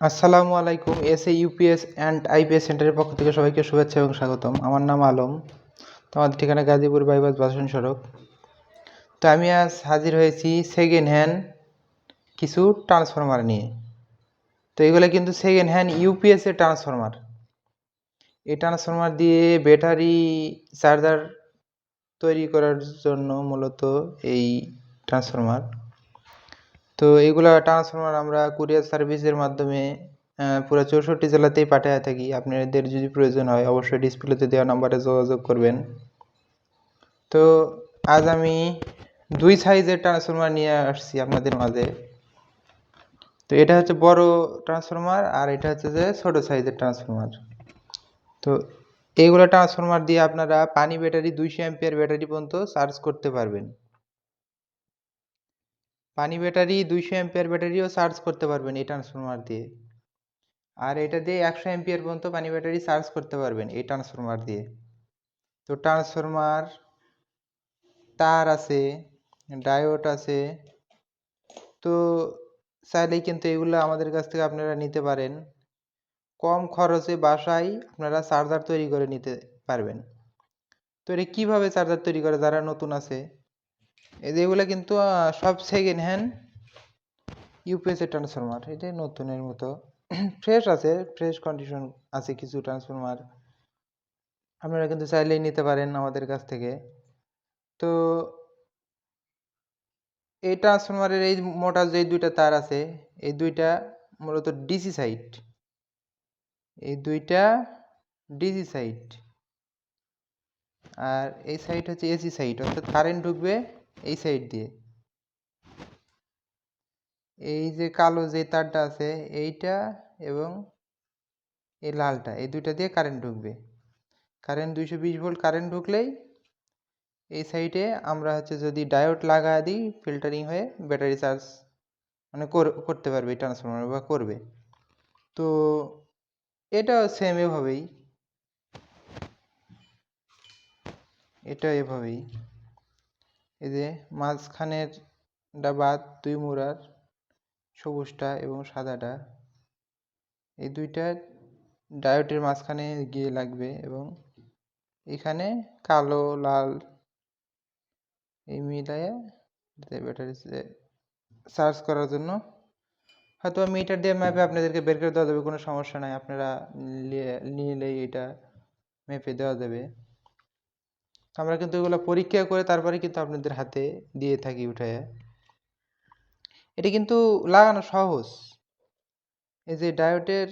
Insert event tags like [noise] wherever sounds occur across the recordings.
আসসালামু আলাইকুম S A UPS and IPS সেন্টারের পক্ষ থেকে সবাইকে শুভেচ্ছা এবং স্বাগতম। আমার নাম আলম তো আমাদের ঠিকানা গাজীপুর বাইপাস বাসন সড়ক। তো আমি আজ হাজির হয়েছি সেকেন্ড হ্যান্ড কিছু ট্রান্সফরমার নিয়ে। তো এগুলো কিন্তু সেকেন্ড হ্যান্ড ইউপিএসের ট্রান্সফরমার এই ট্রান্সফরমার দিয়ে ব্যাটারি চার্জার তৈরি করার জন্য মূলত এই ট্রান্সফরমার তো এইগুলা ট্রান্সফরমার আমরা কুরিয়ার সার্ভিসের মাধ্যমে পুরো চৌষট্টি জেলাতেই পাঠিয়ে থাকি। আপনাদের যদি প্রয়োজন হয়, অবশ্যই ডিসপ্লেতে দেওয়া নাম্বারে যোগাযোগ করবেন। তো আজ আমি দুই সাইজের ট্রান্সফরমার নিয়ে আসছি আপনাদের মাঝে। তো এটা হচ্ছে বড় ট্রান্সফরমার আর এটা হচ্ছে যে ছোট সাইজের ট্রান্সফরমার তো এইগুলো ট্রান্সফরমার দিয়ে আপনারা পানি ব্যাটারি দুইশো অ্যাম্পিয়ার ব্যাটারি পর্যন্ত চার্জ করতে পারবেন। পানি ব্যাটারি দুইশো অ্যাম্পিয়ার ব্যাটারিও চার্জ করতে পারবেন এই ট্রান্সফরমার দিয়ে। আর এটা দিয়ে একশো অ্যাম্পিয়ার পর্যন্ত পানি ব্যাটারি চার্জ করতে পারবেন এই ট্রান্সফরমার দিয়ে। তো ট্রান্সফরমার তার আছে ডায়োড আছে। তো চাইলেই কিন্তু এগুলো আমাদের কাছ থেকে আপনারা নিতে পারেন। কম খরচে বাসায় আপনারা চার্জার তৈরি করে নিতে পারবেন। তো এটা কীভাবে চার্জার তৈরি করে? যারা নতুন আছে এই এগুলো কিন্তু সব সেকেন্ড হ্যান্ড ইউপিএস এর ট্রান্সফরমার এটা নতুনের মতো। [clears throat] ফ্রেশ আছে ফ্রেশ কন্ডিশন আছে কিছু ট্রান্সফরমার আপনারা কিন্তু চাইলেই নিতে পারেন আমাদের কাছ থেকে। তো এই ট্রান্সফরমারের এই মোটা যে দুইটা তার আছে, এই দুইটা মূলত ডিসি সাইড এই দুইটা ডিসি সাইড আর এই সাইড হচ্ছে এসি সাইড অর্থাৎ কারেন্ট ঢুকবে এই সাইড দিয়ে। এই যে কালো যে তারটা আছে, এইটা এবং এই লালটা, এই দুইটা দিয়ে কারেন্ট ঢুকবে। কারেন্ট দুইশো বিশ ভোল্ট কারেন্ট ঢুকলেই এই সাইডে আমরা হচ্ছে যদি ডায়োড লাগা দিই ফিল্টারিং হয়ে ব্যাটারি চার্জ মানে কর- করতে পারবে ট্রান্সফরমার বা করবে। তো এটাও সেম এভাবেই। এটা এভাবেই। এই যে মাঝখানের বাদ দুই মুড়ার সবুজটা এবং সাদাটা, এই দুইটা ডায়োডের মাঝখানে গিয়ে লাগবে এবং এখানে কালো, লাল এই মিলায়ে ব্যাটারি চার্জ করার জন্য। হয়তো মিটার দিয়ে ম্যাপে আপনাদেরকে বের করে দেওয়া যাবে, কোনো সমস্যা নাই, আপনারা নিয়ে- নিলেই এটা মেপে দেওয়া যাবে। আমরা কিন্তু এগুলো পরীক্ষা করে তারপরে কিন্তু আপনাদের হাতে দিয়ে থাকি উঠে এটা কিন্তু লাগানো সহজ। এই যে ডায়োডের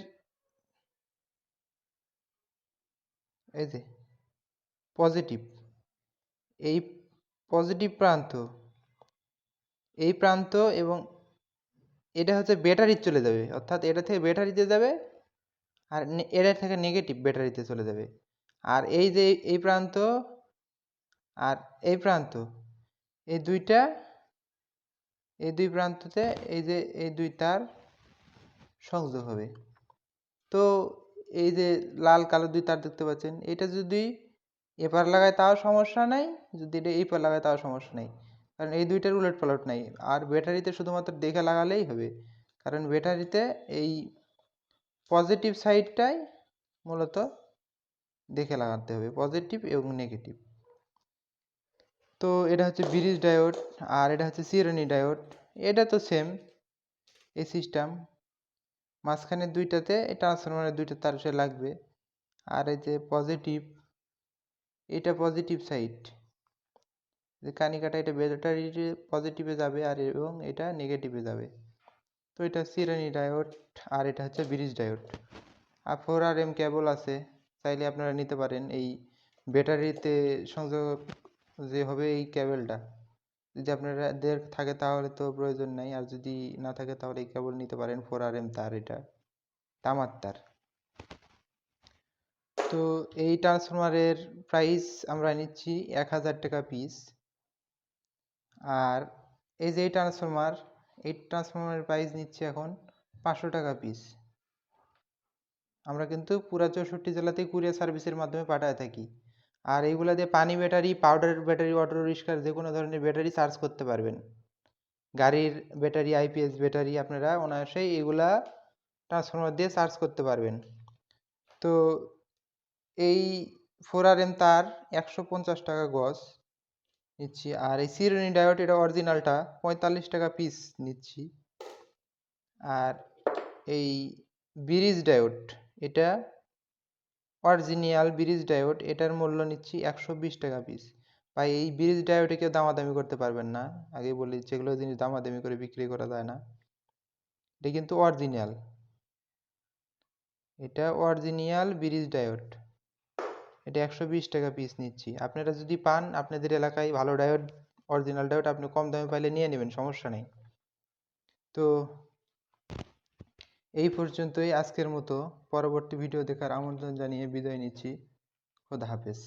এই যে পজিটিভ, এই পজিটিভ প্রান্ত, এই প্রান্ত এবং এটা হচ্ছে ব্যাটারি চলে যাবে। অর্থাৎ এটা থেকে ব্যাটারিতে যাবে আর এটা থেকে নেগেটিভ ব্যাটারিতে চলে যাবে। আর এই যে এই প্রান্ত আর এই প্রান্ত, এই দুইটা, এই দুই প্রান্ততে এই যে এই দুই তার সংযোগ হবে। তো এই যে লাল, কালো দুই তার দেখতে পাচ্ছেন, এটা যদি এপার লাগায় তাও সমস্যা নাই, যদি এটা এই পার লাগায় তাও সমস্যা নাই। কারণ এই দুইটার উলট পালট নাই। আর ব্যাটারিতে শুধুমাত্র দেখে লাগালেই হবে। কারণ ব্যাটারিতে এই পজিটিভ সাইডটাই মূলত দেখে লাগাতে হবে, পজিটিভ এবং নেগেটিভ। তো এটা হচ্ছে ব্রিজ ডায়োড আর এটা হচ্ছে সিরনি ডায়োড। এটা তো সেম এই সিস্টেম মাঝখানে দুইটাতে ট্রান্সফরমারের দুইটা তার সে লাগবে। আর এই যে পজিটিভ এটা পজিটিভ সাইড যে কানিকাটা এটা ব্যাটারি পজিটিভে যাবে আর এবং এটা নেগেটিভে যাবে। তো এটা সিরানি ডায়োড আর এটা হচ্ছে ব্রিজ ডায়োড। আর ফোর আর এম কেবল আছে, চাইলে আপনারা নিতে পারেন। এই ব্যাটারিতে সংযোগ যে হবে এই কেবলটা যদি আপনাদের থাকে তাহলে তো প্রয়োজন নাই, আর যদি না থাকে তাহলে এই কেবল নিতে পারেন ফোর আর এম তার এটা তামার তার তো এই ট্রান্সফরমারের প্রাইস আমরা নিচ্ছি এক হাজার টাকা পিস আর এই যে এই ট্রান্সফরমার এই ট্রান্সফরমারের প্রাইস নিচ্ছে এখন পাঁচশো টাকা পিস আমরা কিন্তু পুরা চৌষট্টি জেলাতেই কুরিয়ার সার্ভিসের মাধ্যমে পাঠায় থাকি। আর এইগুলা দিয়ে পানি ব্যাটারি পাউডার ব্যাটারি অটো রিক্সার যে কোনো ধরনের ব্যাটারি চার্জ করতে পারবেন। গাড়ির ব্যাটারি আইপিএস ব্যাটারি আপনারা অনায়াসেই এগুলা ট্রান্সফরমার দিয়ে চার্জ করতে পারবেন। তো এই ফোর আর এম তার একশো পঞ্চাশ টাকা গজ নিচ্ছি। আর এই সিরোনি ডায়োড এটা অরিজিনালটা পঁয়তাল্লিশ টাকা পিস নিচ্ছি। আর এই ব্রিজ ডায়োড এটা অরিজিনাল ব্রিজ ডায়োড, এটার মূল্য নিচ্ছি একশো বিশ টাকা পিস ভাই, এই ব্রিজ ডায়োডে কেউ দামাদামি করতে পারবেন না। আগে বলি, যেগুলো জিনিস দামাদামি করে বিক্রি করা যায় না। এটা কিন্তু অরিজিনাল। এটা অরিজিনাল ব্রিজ ডায়োড। এটা একশো বিশ টাকা পিস নিচ্ছি। আপনারা যদি পান, আপনাদের এলাকায় ভালো ডায়োড, অরিজিনাল ডায়োড, আপনি কম দামে পাইলে নিয়ে নেবেন, সমস্যা নেই। তো এই পর্যন্তই আজকের মতো। পরবর্তী ভিডিও দেখার আমন্ত্রণ জানিয়ে বিদায় নিচ্ছি। খোদা হাফেজ।